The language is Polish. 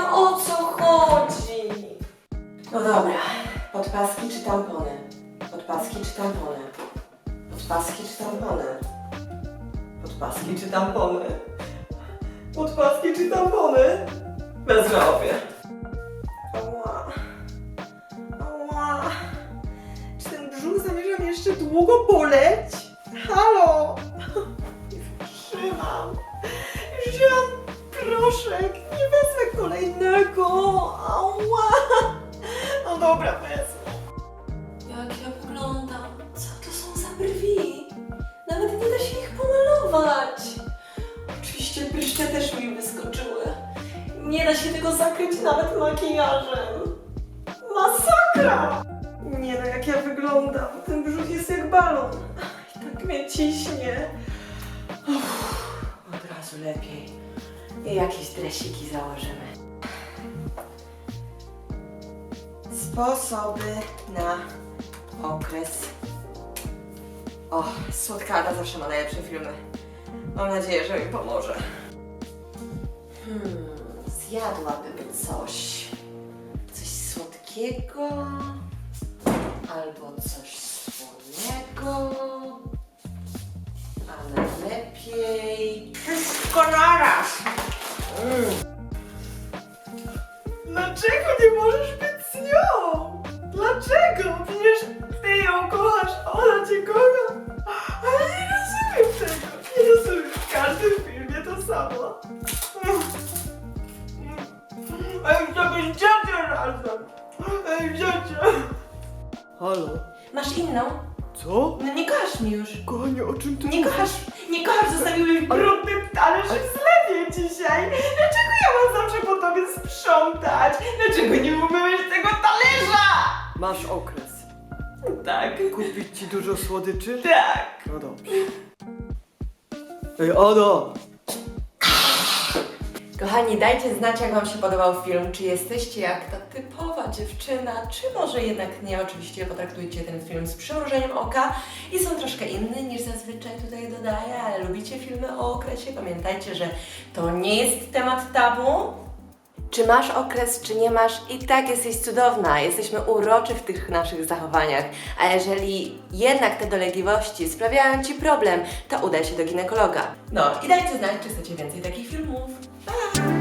No, o co chodzi. No dobra, podpaski czy tampony? Podpaski czy tampony? Podpaski czy tampony? Podpaski czy tampony? Podpaski czy tampony? Bez zdrowie. Ała. Ała. Czy ten brzuch zamierza jeszcze długo poleć? Halo! Nie da się tego zakryć nawet makijażem. Masakra! Nie no, jak ja wyglądam. Ten brzuch jest jak balon. Ach, tak mnie ciśnie. Uff, od razu lepiej. I jakieś dresiki założymy. Sposoby na okres. O, słodka Ada zawsze ma najlepsze filmy. Mam nadzieję, że mi pomoże. Hmm, zjadłabym coś. Coś słodkiego. Albo coś słonego. A najlepiej... Wszystko naraz! Mm. Dlaczego nie możesz Dziecię razem. Ej, dziecię. Halo? Masz inną? Co? No nie kochasz mi już. Kochanie, o czym ty Nie mówisz? kochasz, nie kochasz, zostawiłeś brudny talerz w zlewie dzisiaj. Dlaczego ja mam zawsze po tobie sprzątać? Dlaczego nie umyłeś tego talerza? Masz okres. Tak, Kupić ci dużo słodyczy? tak. No dobrze. Ej, Ada! Kochani, dajcie znać, jak Wam się podobał film. Czy jesteście jak ta typowa dziewczyna, czy może jednak nie? Oczywiście potraktujcie ten film z przymrużeniem oka i są troszkę inne niż zazwyczaj tutaj dodaję, ale lubicie filmy o okresie. Pamiętajcie, że to nie jest temat tabu. Czy masz okres, czy nie masz, i tak jesteś cudowna. Jesteśmy uroczy w tych naszych zachowaniach. A jeżeli jednak te dolegliwości sprawiają Ci problem, to udaj się do ginekologa. No i dajcie znać, czy chcecie więcej takich filmów. Bye.